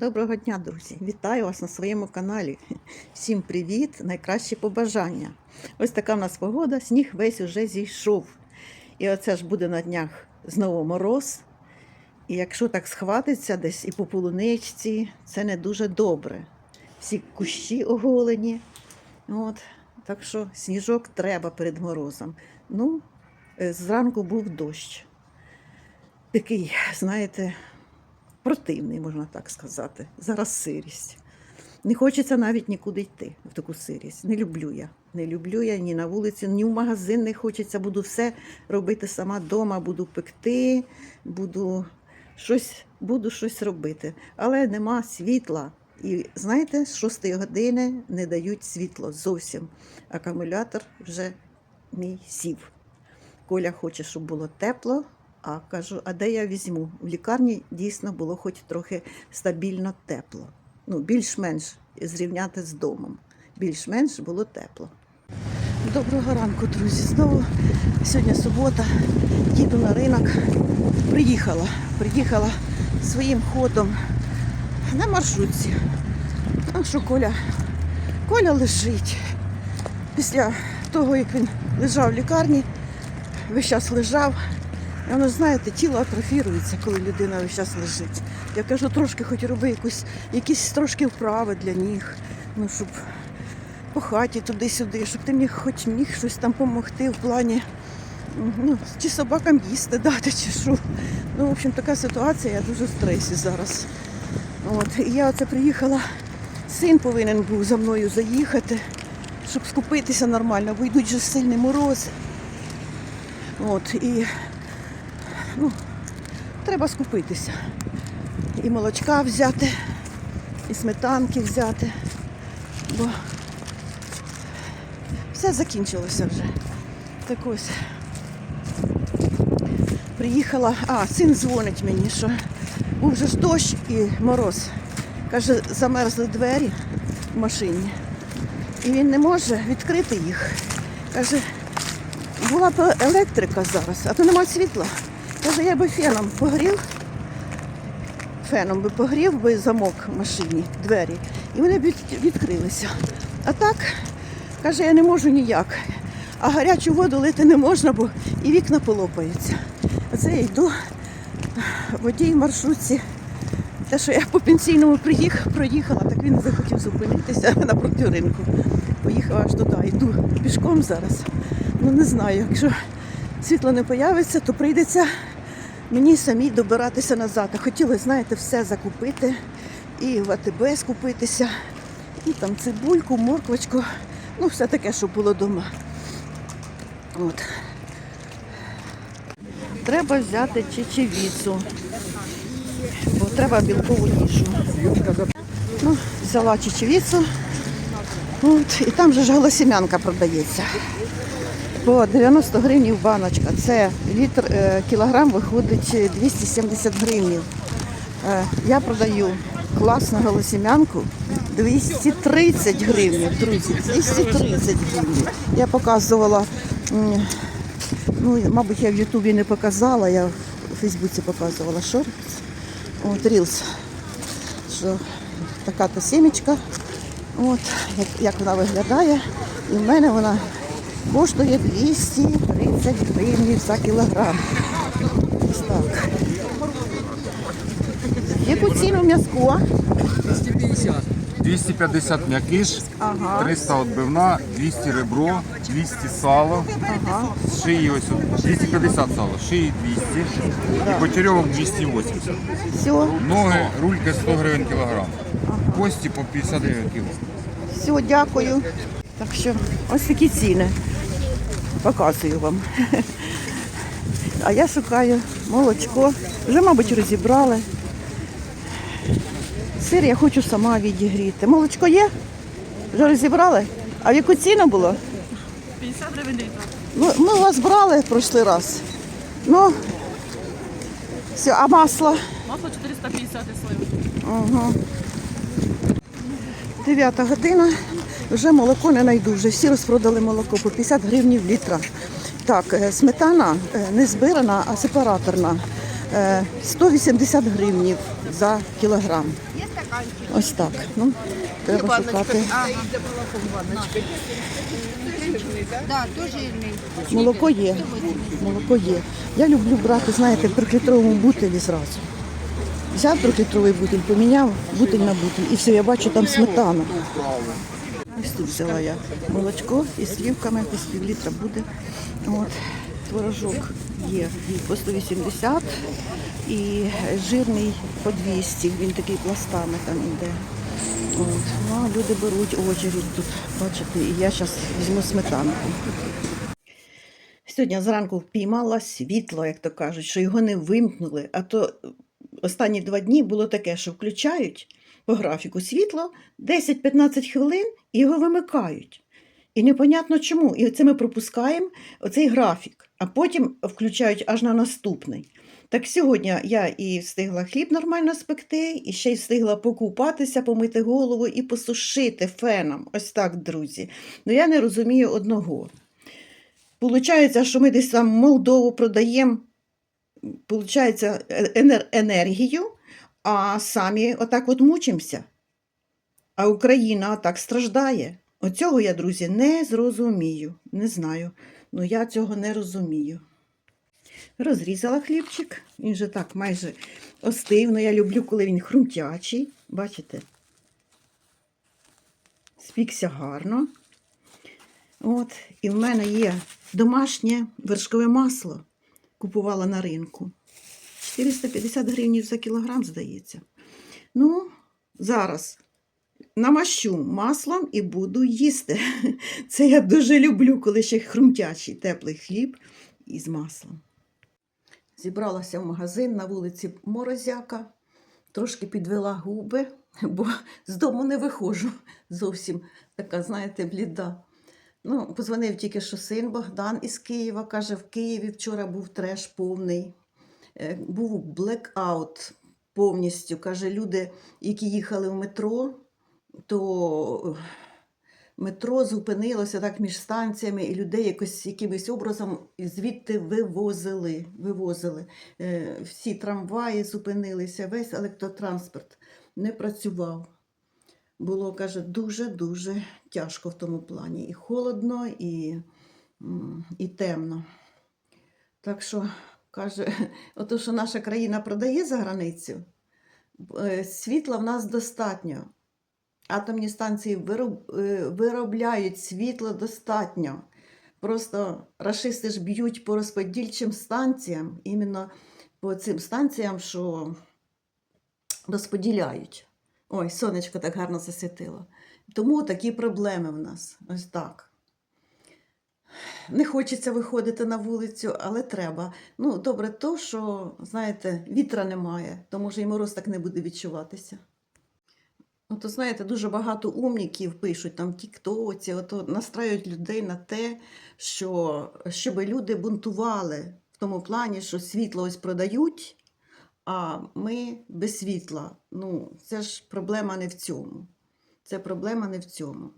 Доброго дня, друзі! Вітаю вас на своєму каналі. Всім привіт! Найкращі побажання. Ось така в нас погода, сніг весь уже зійшов. І оце ж буде на днях знову мороз. І якщо так схватиться десь і по полуничці, це не дуже добре. Всі кущі оголені. От. Так що сніжок треба перед морозом. Ну, е, зранку був дощ. Такий, знаєте, противний, можна так сказати. Зараз сирість. Не хочеться навіть нікуди йти в таку сирість. Не люблю я. Не люблю я ні на вулиці, ні в магазин не хочеться. Буду все робити сама вдома, буду пекти, буду щось, буду щось робити. Але нема світла. І знаєте, з 6 години не дають світло зовсім. Акумулятор вже мій сів. Коля хоче, щоб було тепло, а кажу, а де я візьму? В лікарні дійсно було хоч трохи стабільно тепло. Ну, більш-менш зрівняти з домом. Більш-менш було тепло. Доброго ранку, друзі. Знову сьогодні субота. Їду на ринок. Приїхала. Приїхала своїм ходом на маршрутці. А що Коля? Коля лежить. Після того, як він лежав в лікарні, весь час лежав. Воно, знаєте, тіло атрофірується, коли людина весь час лежить. Я кажу, трошки хоч роби якусь, якісь трошки вправи для ніг, ну, щоб по хаті туди-сюди, щоб ти міг хоч міг щось там допомогти в плані, ну, чи собакам їсти дати, чи що. Ну, в общем, така ситуація, я дуже в стресі зараз. От, і я оце приїхала, син повинен був за мною заїхати, щоб скупитися нормально, бо йдуть же сильні морози. От, і треба скупитися. І молочка взяти, і сметанки взяти, бо все закінчилося вже. Так ось. Приїхала, а, син дзвонить мені, що був же ж дощ і мороз. Каже, замерзли двері в машині. І він не може відкрити їх. Каже, була б електрика зараз, а то нема світла. Каже, я би феном погрів, феном би погрів би замок в машині, двері, і вони б відкрилися. А так, каже, я не можу ніяк. А гарячу воду лити не можна, бо і вікна полопаються. Оце я йду водій маршрутці. Те, що я по пенсійному приїх, проїхала, так він захотів зупинитися напроти ринку. Поїхала аж туди, йду пішком зараз. Ну не знаю, якщо світло не появиться, то прийдеться мені самій добиратися назад. А хотіла, знаєте, все закупити і в АТБ скупитися, і там цибульку, морквочку, ну все таке, щоб було вдома. От. Треба взяти чечевіцу, бо треба білкову їжу. Ну, взяла чечевіцу. От, і там же ж голосім'янка продається. По 90 гривнів баночка. Це літр, е, кілограм виходить 270 гривнів. Е, я продаю класну голосім'янку 230 гривнів, друзі. 230 гривнів. Я показувала, ну, мабуть, я в Ютубі не показала, я в Фейсбуці показувала шорт. От Рілс. Що така то сімечка. От, як, як вона виглядає. І в мене вона коштує 230 гривень за кілограм. Ось так. Яку ціну м'язко? 250. 250 м'якиш, Ага. 300 отбивна, 200 ребро, 200 сало, Ага. шиї ось от 250 сало, шиї 200 і почерьовок 280. Все, Ноги, рульки 100 гривень кілограм. Кості по 50 гривень кіло. все, дякую. Так що ось такі ціни. Показую вам. А я шукаю молочко. Вже, мабуть, розібрали. Сир я хочу сама відігріти. Молочко є? Вже розібрали? А в яку ціну було? 50 гривень літр. Ну, ми у вас брали прошлий раз. Ну, все, а масло? Масло 450 і сливи. Угу. Дев'ята година. Вже молоко не найду. Вже всі розпродали молоко по 50 гривень літра. Так, е, сметана е, не збирана, а сепараторна. Е, 180 гривень за кілограм. Ось так. Ну, треба шукати. Молоко є. Молоко є. Я люблю брати, знаєте, в трьохлітровому бутилі зразу. Взяв трьохлітровий бутиль, поміняв бутиль на бутиль. І все, я бачу там сметана. Ось взяла я молочко із слівками, десь пів літра буде. От. Творожок є по 180 і жирний по 200. Він такий пластами там іде. От. Ну, а люди беруть очередь тут, бачите, і я зараз візьму сметанку. Сьогодні зранку впіймала світло, як то кажуть, що його не вимкнули. А то останні два дні було таке, що включають по графіку світло 10-15 хвилин його вимикають. І непонятно чому. І це ми пропускаємо оцей графік, а потім включають аж на наступний. Так сьогодні я і встигла хліб нормально спекти, і ще й встигла покупатися, помити голову і посушити феном. Ось так, друзі. Ну я не розумію одного. Получається, що ми десь там Молдову продаємо, получається, енергію, а самі отак от мучимося. А Україна так страждає. Оцього я, друзі, не зрозумію. Не знаю. Ну я цього не розумію. Розрізала хлібчик. Він же так майже остив. Ну, я люблю, коли він хрумтячий. Бачите? Спікся гарно. От, і в мене є домашнє вершкове масло. Купувала на ринку. 450 гривень за кілограм, здається. Ну, зараз намащу маслом і буду їсти. Це я дуже люблю, коли ще хрумтячий теплий хліб із маслом. Зібралася в магазин на вулиці Морозяка, трошки підвела губи, бо з дому не виходжу. Зовсім така, знаєте, бліда. Ну, позвонив тільки що син Богдан із Києва. Каже, в Києві вчора був треш повний. Е, Був блекаут повністю. Каже, люди, які їхали в метро, то е, метро зупинилося так між станціями, і людей якось якимось образом звідти вивозили. вивозили. Е, Всі трамваї зупинилися, весь електротранспорт не працював. Було, каже, дуже-дуже тяжко в тому плані. І холодно, і, і темно. Так що, каже, ото, що наша країна продає за границю, е, світла в нас достатньо. Атомні станції е, виробляють світло достатньо. Просто рашисти ж б'ють по розподільчим станціям, іменно по цим станціям, що розподіляють. Ой, сонечко так гарно засвітило. Тому такі проблеми в нас. Ось так. Не хочеться виходити на вулицю, але треба. Ну, добре, то, що, знаєте, вітра немає, то може і мороз так не буде відчуватися. Ну, то знаєте, дуже багато умніків пишуть там в Тіктоці, настраюють людей на те, що щоб люди бунтували в тому плані, що світло ось продають, а ми без світла. Ну, це ж проблема не в цьому. Це проблема не в цьому.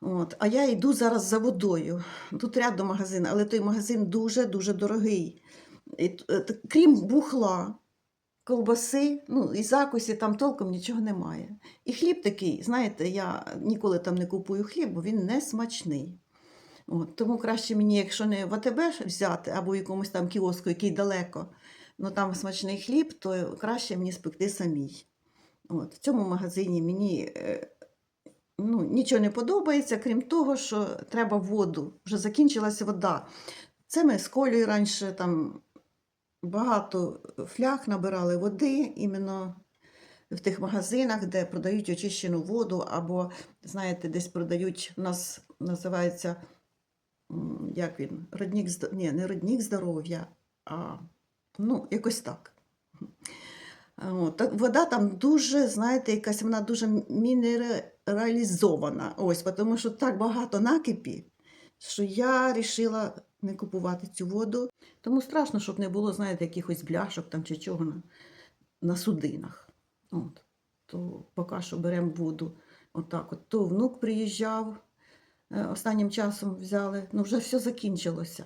От. А я йду зараз за водою. Тут рядом магазин, але той магазин дуже-дуже дорогий. І, т- крім бухла, ковбаси, ну і закусі там толком нічого немає. І хліб такий, знаєте, я ніколи там не купую хліб, бо він не смачний. От, тому краще мені, якщо не в АТБ взяти або в якомусь там кіоску, який далеко, ну там смачний хліб, то краще мені спекти самій. От, в цьому магазині мені е, ну, нічого не подобається, крім того, що треба воду. Вже закінчилася вода. Це ми з Колею раніше там багато фляг набирали води іменно в тих магазинах, де продають очищену воду, або, знаєте, десь продають, у нас називається, як він, роднік, ні, не роднік здоров'я, а ну, якось так. Вода там дуже, знаєте, якась вона дуже мінералізована. Ось, тому що так багато накипі, що я вирішила не купувати цю воду. Тому страшно, щоб не було, знаєте, якихось бляшок там чи чого на, на судинах. От. То поки що беремо воду. Отак от. То внук приїжджав, е, останнім часом взяли, ну вже все закінчилося.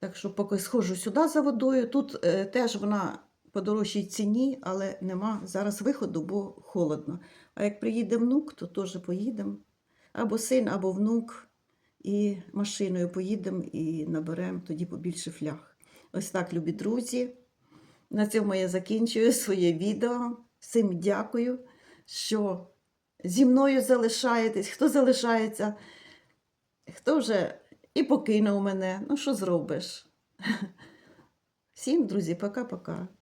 Так що поки схожу сюди за водою, тут е, теж вона по дорожчій ціні, але нема зараз виходу, бо холодно. А як приїде внук, то теж поїдемо. Або син, або внук. І машиною поїдемо і наберемо тоді побільше фляг. Ось так, любі друзі. На цьому я закінчую своє відео. Всім дякую, що зі мною залишаєтесь. Хто залишається, хто вже і покинув мене. Ну, що зробиш? Всім, друзі, пока-пока.